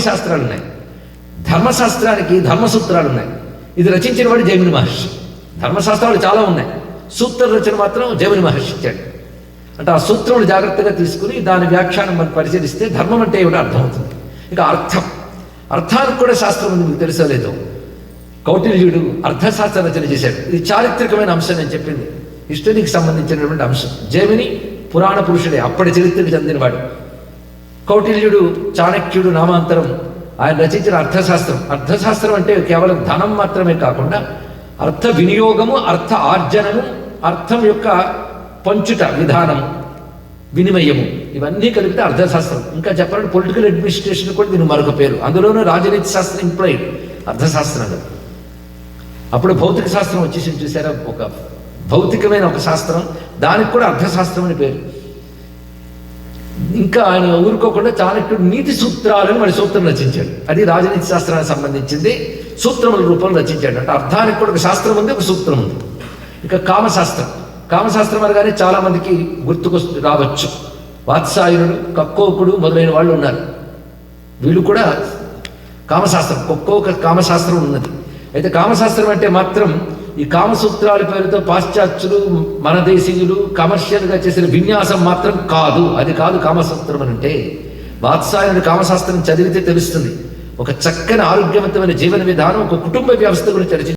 శాస్త్రాలు ఉన్నాయి ధర్మశాస్త్రానికి ధర్మసూత్రాలు ఉన్నాయి ఇది రచించిన వాడు జైమిని మహర్షి. ధర్మశాస్త్రాలు చాలా ఉన్నాయి. సూత్ర రచన మాత్రం జైమిని మహర్షి ఇచ్చాడు. అంటే ఆ సూత్రములు జాగ్రత్తగా తీసుకుని దాని వ్యాఖ్యానం మనం పరిశీలిస్తే ధర్మం అంటే ఏమిటో అర్థమవుతుంది. ఇక అర్థం. అర్థానికి కూడా శాస్త్రం ఉంది మీకు తెలుసో లేదో. కౌటిల్యుడు అర్థశాస్త్ర రచన చేశాడు. ఇది చారిత్రకమైన అంశం నేను చెప్పింది. హిస్టరీకి సంబంధించినటువంటి అంశం. జైమిని పురాణ పురుషుడే. అప్పటి చరిత్రకు చెందినవాడు. కౌటిల్యుడు చాణక్యుడు నామాంతరం. ఆయన రచించిన అర్థశాస్త్రం. అర్థశాస్త్రం అంటే కేవలం ధనం మాత్రమే కాకుండా అర్థ వినియోగము అర్థ ఆర్జనము అర్థం యొక్క పంచుట విధానం వినిమయము. ఇవన్నీ కలిపితే అర్థశాస్త్రం. ఇంకా చెప్పాలంటే పొలిటికల్ అడ్మినిస్ట్రేషన్ కూడా దీని మరొక పేరు. అందులోనూ రాజనీతి శాస్త్రం ఇంప్లాయిడ్. అర్థశాస్త్రంలో అప్పుడు భౌతిక శాస్త్రం వచ్చేసి చూసారా? ఒక భౌతికమైన ఒక శాస్త్రం. దానికి కూడా అర్థశాస్త్రం అని పేరు. ఇంకా ఆయన ఊరుకోకుండా చాణక్యుడు నీతి సూత్రాలను మరి సూత్రం రచించాడు. అది రాజనీతి శాస్త్రానికి సంబంధించింది. సూత్రముల రూపంలో రచించాడు. అంటే అర్థానికి కూడా ఒక శాస్త్రం ఉంది ఒక సూత్రం ఉంది. ఇక కామశాస్త్రం. కామశాస్త్రం అనగానే చాలా మందికి గుర్తుకు రావచ్చు. వాత్సాయనుడు కక్కోకుడు మొదలైన వాళ్ళు ఉన్నారు. వీళ్ళు కూడా కామశాస్త్రం ఒక్కొక్క కామశాస్త్రం ఉన్నది. అయితే కామశాస్త్రం అంటే మాత్రం ఈ కామసూత్రాల పేరుతో పాశ్చాత్యులు మన దేశీయులు కమర్షియల్గా చేసిన విన్యాసం మాత్రం కాదు. అది కాదు కామసూత్రం అని అంటే వాత్సాయుడు కామశాస్త్రం చదివితే తెలుస్తుంది. ఒక చక్కని ఆరోగ్యవంతమైన జీవన విధానం ఒక కుటుంబ వ్యవస్థ గురించి